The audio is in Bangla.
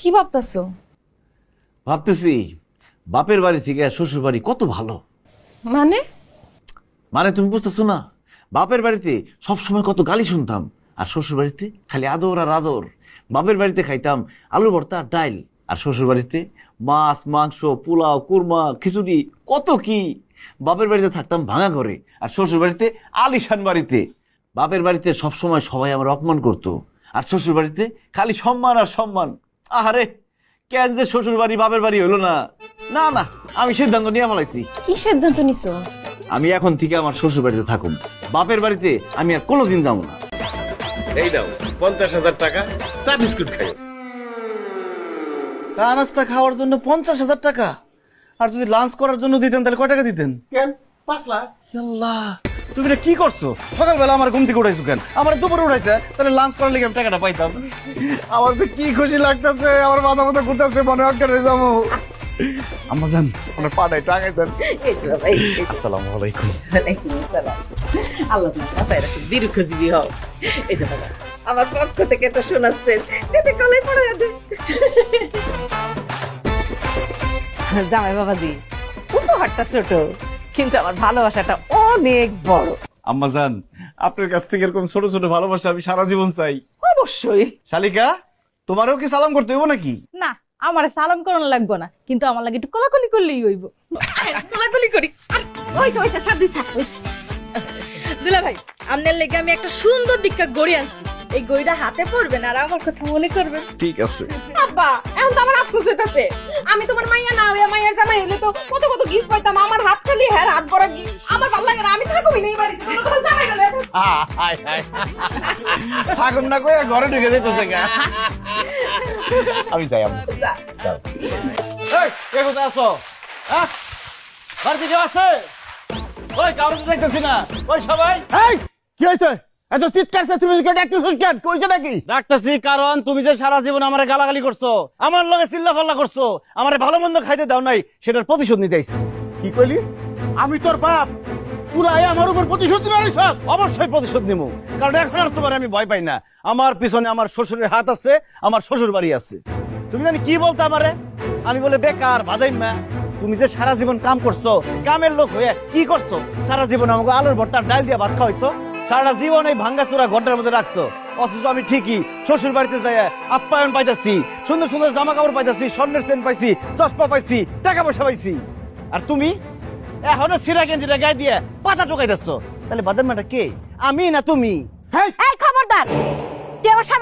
কি ভাবতাছো? ভাবতেছি বাপের বাড়ি থেকে শ্বশুর বাড়ি কত ভালো। মানে? মানে তুমি বুঝতেছো না বাপের বাড়িতে সব সময় কত গালি শুনতাম আর শ্বশুর বাড়িতে খালি আদর আর আদর। বাপের বাড়িতে খাইতাম আলু ভর্তা আর ডাইল আর শ্বশুর বাড়িতে মাছ মাংস পোলাও কুরমা খিচুড়ি কত কি। বাপের বাড়িতে থাকতাম ভাঙা ঘরে আর শ্বশুর বাড়িতে আলিশান বাড়িতে। বাপের বাড়িতে সব সময় সবাই আমার অপমান করতো আর শ্বশুর বাড়িতে খালি সম্মান আর সম্মান। আহারে কেন যে শ্বশুর বাড়ি বাপের বাড়ি হলো না? না না আমি সিদ্ধান্ত নিয়ে ফেলাইছি কি সিদ্ধান্ত নিছো? আমি এখন থেকে আমার শ্বশুর বাড়িতে থাকুন বাপের বাড়িতে আমি আর কোনোদিন যাব না। এই দাও পঞ্চাশ হাজার টাকা চা বিস্কুট খাইও চা নাস্তা খাওয়ার জন্য পঞ্চাশ হাজার টাকা। আর যদি লাঞ্চ করার জন্য দিতেন তাহলে কয় টাকা দিতেন? কেন? পাঁচ লাখ। আল্লাহ। তুমি এটা কি করছ? সকালবেলা আমার ঘুম থেকে উঠাইছো কেন? আমার দুপুরে উঠাইতে তাহলে লাঞ্চ করার লেগে আমি টাকাটা পাইতাম। আমার যে কি খুশি লাগতেছে আমার মাথা মাথা ঘুরতেছে মনে হয়ে যাব। আম্মা জান আমার পাটায় টাকাই দেন। বাবা, এই তো। আসসালামু আলাইকুম। ওয়ালাইকুম আসসালাম। আল্লাহ তোমার বাসায় রাখুন, দীর্ঘজীবী হও। এই যে বাবা, আমার পক্ষ থেকে একটা শোনাচ্ছেন। এতে কলাই পড়ে দে। জামাই বাবাজি উপহারটা ছোট কিন্তু আমার ভালোবাসাটা অনেক বড়। আম্মা জান আপনার কাছ থেকে এরকম ছোট ছোট ভালোবাসা আমি সারা জীবন চাই। অবশ্যই। শালিকা তোমারও কি সালাম করতে হইব নাকি? না আমার সালাম করানো লাগবো না কিন্তু আমার লাগে একটু কোলাকুলি করলেই হইব। কোলাকুলি করি। ওই ওইছে সাত দুই সাত ওইছে দুলা ভাই আপনার লেগে আমি একটা সুন্দর দীক্ষা গড়ি আনছি। এই গড়িটা হাতে পড়বেন আর আমার কথা মনে করবেন। ঠিক আছে। আব্বা এখন তো আমার আফসোস হইতাছে। আমি তোমার মাইয়া না হইয়া মাইয়ার জামাই হইলে তো কত কত গিফট পাইতাম আমার হাত খালি হ্যাঁ হাত ভরা গিফট। আমার ভালো লাগে না আমি তো কই নেই বাড়িতে তোমরা তোমার জামাই না থাকুন না কই ঘরে ঢুকে যেতেছে গা। আমি যাই আমি এই কে কোথায় আছো? হ্যাঁ? বাড়িতে কেউ আছে? ওই কারও তো দেখতেছি না। ওই সবাই। এই কি হয়েছে এত চিৎকার কইছে নাকি? ডাকতেছি কারণ তুমি যে সারা জীবন আমারে গালাগালি করছ আমার লগে চিল্লা ফাল্লা করছ আমারে ভালো মন্দ খাইতে দাও নাই সেটার প্রতিশোধ নিতে আইছি। কি কইলি? আমি তোর বাপ। পুরাই আমার উপর প্রতিশোধ দিবে সব। অবশ্যই প্রতিশোধ নিবো কারণ এখন আর তোমার আমি ভয় পাই না। আমার পিছনে আমার শ্বশুরের হাত আছে আমার শ্বশুর বাড়ি আছে। তুমি জানি কি বলতে আমারে? আমি বলে বেকার বাদাই মা তুমি যে সারা জীবন কাম করছ কামের লোক হয়ে কি করছ? সারা জীবন আমাকে আলুর ভর্তা ডাল দিয়ে ভাত খাওয়াইছো সারা জীবন এই ভাঙ্গা চূড়া ঘরটার মধ্যে রাখছো। অথচ আমি ঠিকই শ্বশুর বাড়িতে যাই আপ্যায়ন পাইতাছি সুন্দর সুন্দর জামা কাপড় পাইতাছি স্বর্ণের পেন পাইছি চশমা পাইছি টাকা পয়সা পাইছি। আর তুমি? এখনও সিরা গেঞ্জিটা গায়ে দিয়ে পাতা টোকাই দিচ্ছ তাহলে বাদের মাটা কে? আমি না তুমি? খবরদার! তুই আমার স্বামীর